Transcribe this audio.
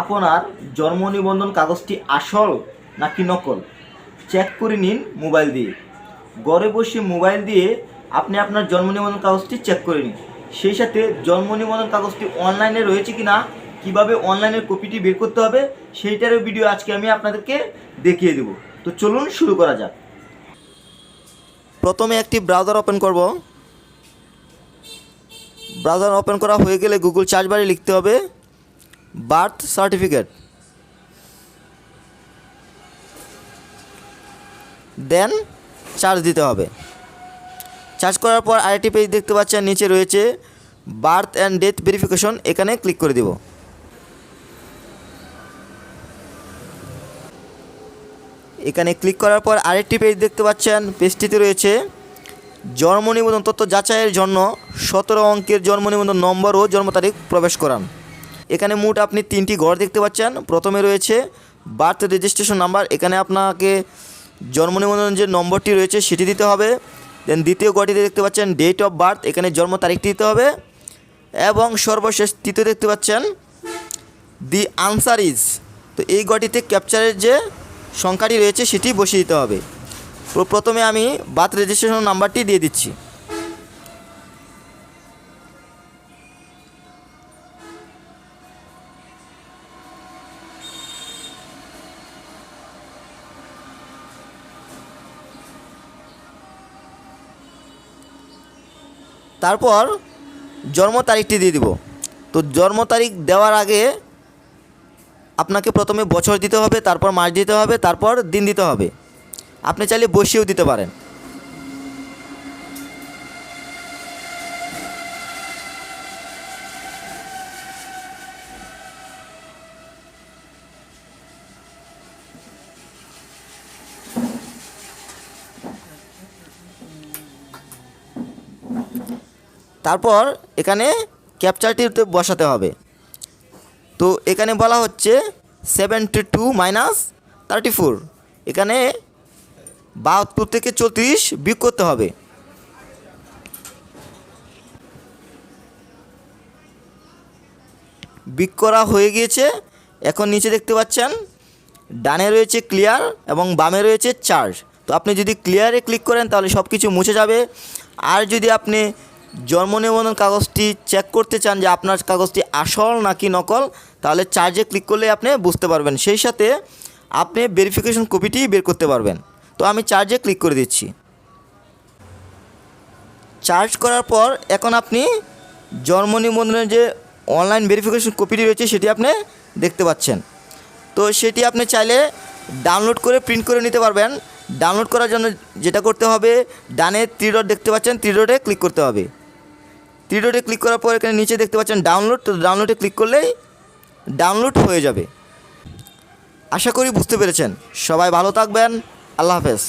আপনার জন্ম নিবন্ধন কাগজটি আসল নাকি নকল? চেক করে নিন মোবাইল দিয়ে। ঘরে বসে মোবাইল দিয়ে আপনি আপনার জন্ম নিবন্ধন কাগজটি চেক করে নিন। সেই সাথে জন্ম নিবন্ধন কাগজটি অনলাইনে রয়েছে কি না কীভাবে অনলাইনের কপিটি বের করতে হবে, সেইটারও ভিডিও আজকে আমি আপনাদেরকে দেখিয়ে দেব। তো চলুন শুরু করা যাক। প্রথমে একটি ব্রাউজার ওপেন করব। ব্রাউজার ওপেন করা হয়ে গেলে গুগল সার্চ বারে লিখতে হবে। Birth certificate. দেন চার্জ দিতে হবে। চার্জ করার পর আরেকটি পেজ দেখতে পাচ্ছেন, নিচে রয়েছে বার্থ অ্যান্ড ডেথ ভেরিফিকেশন, এখানে ক্লিক করে দেব। এখানে ক্লিক করার পর আরেকটি পেজ দেখতে পাচ্ছেন, পেজটিতে রয়েছে জন্ম নিবন্ধন তথ্য যাচাইয়ের জন্য সতেরো অঙ্কের জন্ম নিবন্ধন নম্বর ও জন্ম তারিখ প্রবেশ করান। এখানে মোট আপনি তিনটি ঘর দেখতে পাচ্ছেন। প্রথমে রয়েছে বার্থ রেজিস্ট্রেশন নাম্বার। এখানে আপনাকে জন্ম নিবন্ধন যে নম্বরটি রয়েছে সেটি দিতে হবে। দেন দ্বিতীয় ঘরটিতে দেখতে পাচ্ছেন ডেট অফ বার্থ এখানে জন্ম তারিখটি দিতে হবে। এবং সর্বশেষ তৃতীয় দেখতে পাচ্ছেন দি আনসার ইজ তো এই ঘরটিতে ক্যাপচারের যে সংখ্যাটি রয়েছে সেটি বসিয়ে দিতে হবে। প্রথমে আমি বার্থ রেজিস্ট্রেশন নাম্বারটি দিয়ে দিচ্ছি। তারপর জন্ম তারিখটি দিয়ে দিব। তো জন্ম তারিখ দেওয়ার আগে আপনাকে প্রথমে বছর দিতে হবে, তারপর মাস দিতে হবে, তারপর দিন দিতে হবে। আপনি চাইলে বসিয়েও দিতে পারেন। তারপর এখানে ক্যাপচারটিতে বসাতে হবে। তো এখানে বলা হচ্ছে seventy two minus thirty four এখানে বাহাত্তর থেকে চৌত্রিশ বিক করতে হবে। বিক করা হয়ে গিয়েছে। এখন নিচে দেখতে পাচ্ছেন, ডানে রয়েছে ক্লিয়ার এবং বামে রয়েছে চার্জ তো আপনি যদি ক্লিয়ারে ক্লিক করেন তাহলে সব কিছু মুছে যাবে। আর যদি আপনি জন্ম নিবন্ধন কাগজটি চেক করতে চান যে আপনার কাগজটি আসল নাকি নকল, তাহলে চার্জে ক্লিক করলে আপনি বুঝতে পারবেন। সেই সাথে আপনি ভেরিফিকেশন কপিটি বের করতে পারবেন। তো আমি চার্জে ক্লিক করে দিচ্ছি। চার্জ করার পর এখন আপনি জন্ম নিবন্ধনের যে অনলাইন ভেরিফিকেশন কপিটি রয়েছে, সেটি আপনি দেখতে পাচ্ছেন। তো সেটি আপনি চাইলে ডাউনলোড করে প্রিন্ট করে নিতে পারবেন। ডাউনলোড করার জন্য যেটা করতে হবে, ডানে থ্রি ডট দেখতে পাচ্ছেন থ্রি ডটে ক্লিক করতে হবে। থ্রি ডটে ক্লিক করার পর এখানে নিচে দেখতে পাচ্ছেন ডাউনলোড তো ডাউনলোডে ক্লিক করলেই ডাউনলোড হয়ে যাবে। আশা করি বুঝতে পেরেছেন। সবাই ভালো থাকবেন। আল্লাহ হাফেজ।